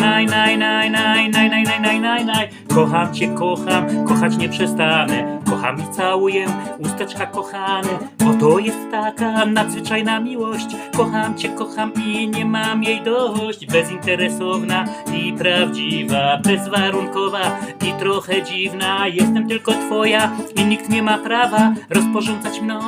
naj naj naj naj naj naj naj naj naj naj. Kocham cię, kocham, kochać nie przestanę. Kocham i całuję, usteczka kochane. Bo to jest taka nadzwyczajna miłość. Kocham cię, kocham i nie mam jej dość. Bezinteresowna i prawdziwa Bezwarunkowa i trochę dziwna. Jestem tylko twoja i nikt nie ma prawa Rozporządzać mną,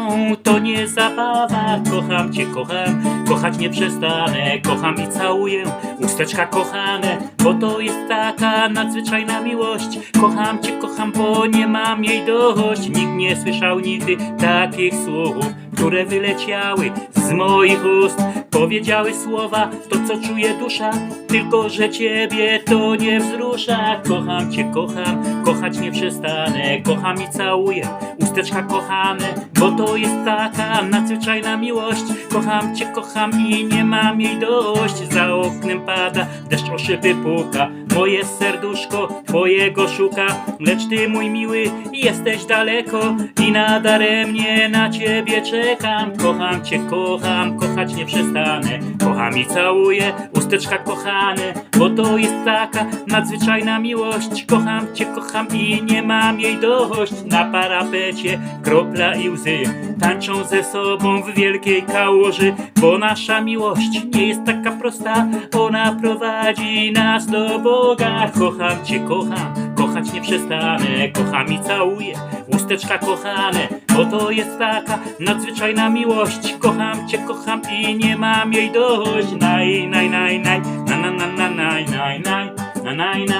to nie zabawa. Kocham cię, kocham, kochać nie przestanę. Kocham i całuję, usteczka kochane Bo to jest taka nadzwyczajna miłość. Kocham cię, kocham, bo nie mam jej dość. Nikt nie słyszał nigdy takich słów Które wyleciały z moich ust. Powiedziały słowa, to co czuje dusza Tylko, że ciebie to nie wzrusza. Kocham cię, kocham, kochać nie przestanę. Kocham i całuję, usteczka kochane Bo to jest taka nadzwyczajna miłość. Kocham cię, kocham i nie mam jej dość. Za oknem pada, deszcz o szyby puka. Moje serduszko twojego szuka Lecz ty mój miły jesteś daleko I nadaremnie na ciebie czekam. Kocham cię, kocham, kochać nie przestanę. Kocham i całuję, usteczka kochane Bo to jest taka nadzwyczajna miłość. Kocham cię, kocham i nie mam jej dość. Na parapecie kropla i łzy Tańczą ze sobą w wielkiej kałuży Bo nasza miłość nie jest taka prosta. Ona prowadzi nas do Boga. Kocham cię, kocham, kochać nie przestanę. Kocham i całuję, usteczka kochane Bo to jest taka nadzwyczajna miłość. Kocham cię, kocham i nie mam jej dość. Naj, naj, naj, naj, na na na na naj, naj, naj Na naj, naj,